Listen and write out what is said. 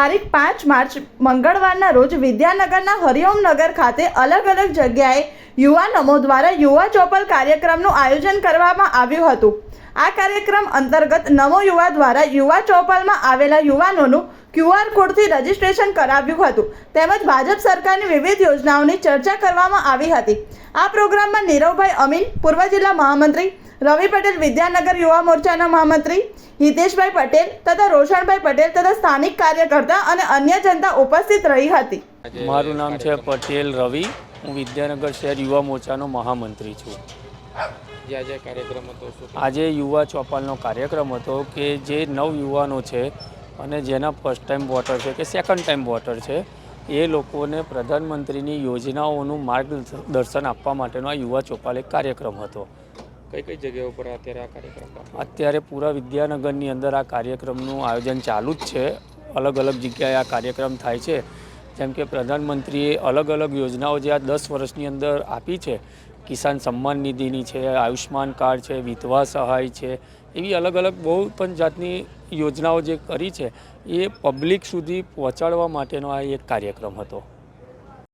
તારીખ પાંચ માર્ચ મંગળવારના રોજ વિદ્યાનગરના હરિઓમનગર ખાતે અલગ અલગ જગ્યાએ યુવાનમો દ્વારા યુવા ચોપલ કાર્યક્રમનું આયોજન કરવામાં આવ્યું હતું. આ કાર્યક્રમ અંતર્ગત નમો યુવા દ્વારા યુવા ચોપલમાં આવેલા યુવાનોનું ક્યુઆર કોડથી રજીસ્ટ્રેશન કરાવ્યું હતું. તેમજ ભાજપ સરકારની વિવિધ યોજનાઓની ચર્ચા કરવામાં આવી હતી. આ પ્રોગ્રામમાં નીરવભાઈ અમીન, પૂર્વ જિલ્લા મહામંત્રી, રવિ પટેલ, વિદ્યાનગર યુવા મોરચાના મહામંત્રી હિતેશભાઈ પટેલ તથા રોશનભાઈ પટેલ તથા સ્થાનિક કાર્યકર્તા અને અન્ય જનતા ઉપસ્થિત રહી હતી. મારું નામ છે પટેલ રવિ. હું વિદ્યાનગર શહેર યુવા મોરચાનો મહામંત્રી છું. જે આજે કાર્યક્રમ હતો આજે યુવા ચોપાલનો કાર્યક્રમ હતો કે જે નવ યુવાનો છે અને જેના ફર્સ્ટ ટાઈમ વોટર છે કે સેકન્ડ ટાઈમ વોટર છે એ લોકોને પ્રધાનમંત્રીની યોજનાઓનું માર્ગદર્શન આપવા માટેનો આ યુવા ચોપાલ એક કાર્યક્રમ હતો. કઈ કઈ જગ્યાઓ ઉપર અત્યારે આ કાર્યક્રમ અત્યારે પૂરા વિદ્યાનગરની અંદર આ કાર્યક્રમનું આયોજન ચાલુ જ છે. અલગ અલગ જગ્યાએ આ કાર્યક્રમ થાય છે. જેમ કે પ્રધાનમંત્રીએ અલગ અલગ યોજનાઓ જે આ દસ વર્ષની અંદર આપી છે, કિસાન સન્માન નિધિની છે આયુષ્માન કાર્ડ છે, વિધવા સહાય છે, એવી અલગ અલગ બહુ પણ જાતની યોજનાઓ જે કરી છે, એ પબ્લિક સુધી પહોંચાડવા માટેનો આ એક કાર્યક્રમ હતો.